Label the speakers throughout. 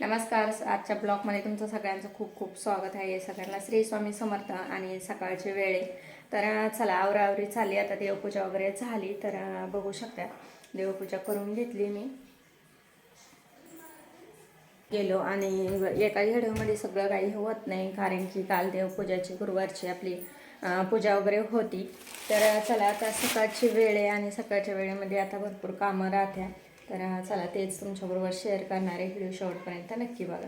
Speaker 1: नमस्कार आजच्या ब्लॉगमध्ये तुमचं सगळ्यांचं खूप खूप स्वागत आहे. सगळ्यांना श्री स्वामी समर्थ आणि सकाळची वेळ. आहे तर चला आवरावरी चालली. आता देवपूजा वगैरे झाली तर बघू शकता. देवपूजा करून घेतली मी. गेलो आणि एका व्हिडिओमध्ये सगळं काही होत नाही कारण की काल देवपूजाची गुरुवारची आपली पूजा वगैरे होती. तर चला आता सकाळची वेळ आहे आणि सकाळच्या वेळेमध्ये आता भरपूर कामं राहत्या. तर चला तेच तुमच्याबरोबर शेअर करणारे व्हिडिओ शॉर्टपर्यंत नक्की बघा.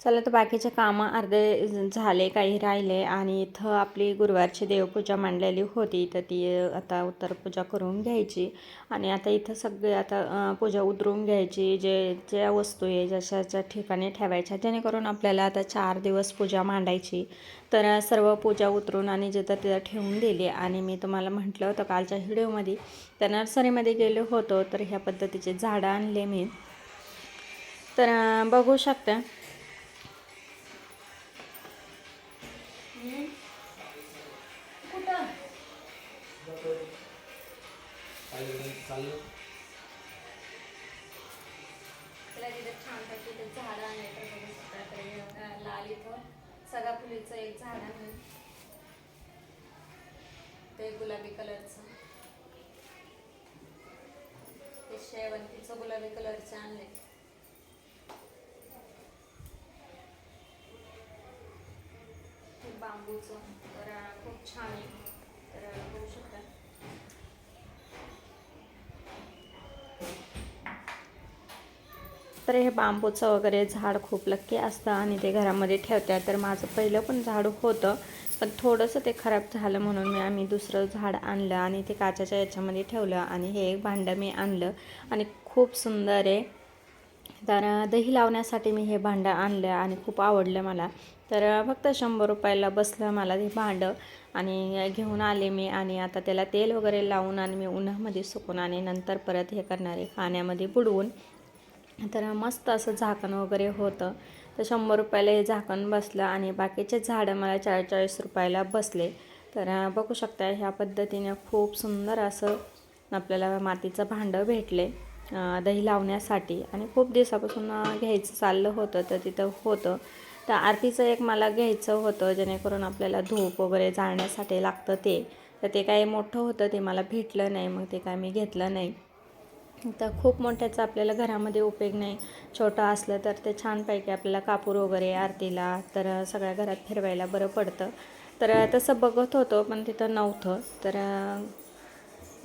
Speaker 1: चला तर बाकीचे कामं अर्धे झाले काही राहिले आणि इथं आपली गुरुवारची देवपूजा मांडलेली होती तर ती आता उत्तर पूजा करून घ्यायची. आणि आता इथं सगळे आता पूजा उतरून घ्यायची जे ज्या वस्तू आहे जशाच्या ठिकाणी ठेवायच्या जेणेकरून आपल्याला आता चार दिवस पूजा मांडायची. तर सर्व पूजा उतरून आणि जिथं तिथं ठेवून दिली. आणि मी तुम्हाला म्हटलं होतं कालच्या व्हिडिओमध्ये तर नर्सरीमध्ये गेलो होतो तर ह्या पद्धतीचे झाडं आणले मी. तर बघू शकता त्याला तिथे छानपैकी ते झाड आहे तर बघू शकता. तर हे, अं, लाल इथं सगळ्या फुलीचं एक झाड आहे. ते गुलाबी कलरचं. ते शेवंतीचं गुलाबी कलरचे आणले हे बांबूचं तर खूप छान आहे. तर बघू शकता. तर हे बांबूचं वगैरे झाड खूप लक्की असतं आणि ते घरामध्ये ठेवतात. तर माझं पहिलं पण झाड होतं पण थोडंसं ते खराब झालं म्हणून मी आम्ही दुसरं झाड आणलं आणि ते काचाच्या याच्यामध्ये ठेवलं आणि हे एक भांडं मी आणलं. आणि खूप सुंदर आहे. तर दही लावण्यासाठी मी हे भांडं आणलं आणि खूप आवडलं मला. तर फक्त शंभर रुपयाला बसलं मला हे भांडं आणि घेऊन आले मी आणि आता त्याला तेल वगैरे लावून आणि मी उन्हामध्ये सुकून आणि नंतर परत हे करणारे पाण्यामध्ये बुडवून. तर मस्त असं झाकण वगैरे होतं. तर शंभर रुपयाला हे झाकण बसलं आणि बाकीचे झाडं मला चाळीस रुपयाला बसले. तर बघू शकता ह्या पद्धतीने खूप सुंदर असं आपल्याला मातीचं भांडं भेटले. दही लावण्यासाठी. आणि खूप दिवसापासून घ्यायचं चाललं होतं तर तिथं होतं. तर आरतीचं एक मला घ्यायचं होतं जेणेकरून आपल्याला धूप वगैरे जाळण्यासाठी लागतं ते. तर ते काही मोठं होतं ते मला भेटलं नाही मग ते काय मी घेतलं नाही. तर खूप मोठ्याचा आपल्याला घरामध्ये उपयोग नाही. छोटं असलं तर ते छानपैकी आपल्याला कापूर वगैरे आरतीला तर सगळ्या घरात फिरवायला बरं पडतं. तर तसं बघत होतो पण तिथं नव्हतं. तर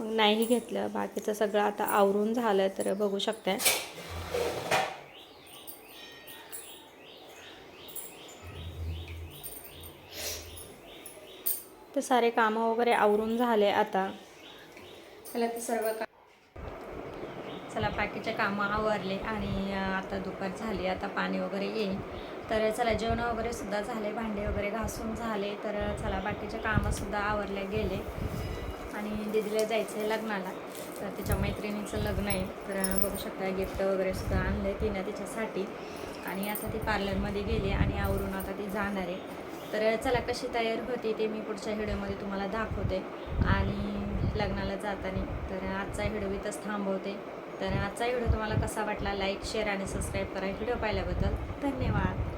Speaker 1: मग नाही घेतलं. बाकीचं सगळं आता आवरून झालं तर बघू शकताय. तर सारे कामं वगैरे आवरून झाले आता. त्याला ते सर्व काम चला बाकीचे कामं आवरले आणि आता दुपार झाली. आता पाणी वगैरे येईल. तर चला जेवण वगैरे सुद्धा झाले. भांडे वगैरे घासून झाले. तर चला बाकीचे कामंसुद्धा आवरले गेले. आणि दिदीला जायचं आहे लग्नाला. तर तिच्या मैत्रिणीचं लग्न आहे. तर बघू शकता गिफ्ट वगैरे सुद्धा आणलं आहे तिनं तिच्यासाठी. आणि आता ती पार्लरमध्ये गेली आणि आवरून आता ती जाणार आहे. तर चला कशी तयार होती ते मी पुढच्या व्हिडिओमध्ये तुम्हाला दाखवते. आणि लग्नाला जाताना तर आजचा व्हिडिओ इथंच थांबवते. तर आजचा व्हिडिओ तुम्हाला कसा वाटला लाईक शेअर आणि सबस्क्राईब करा व्हिडिओ पाहिल्याबद्दल धन्यवाद.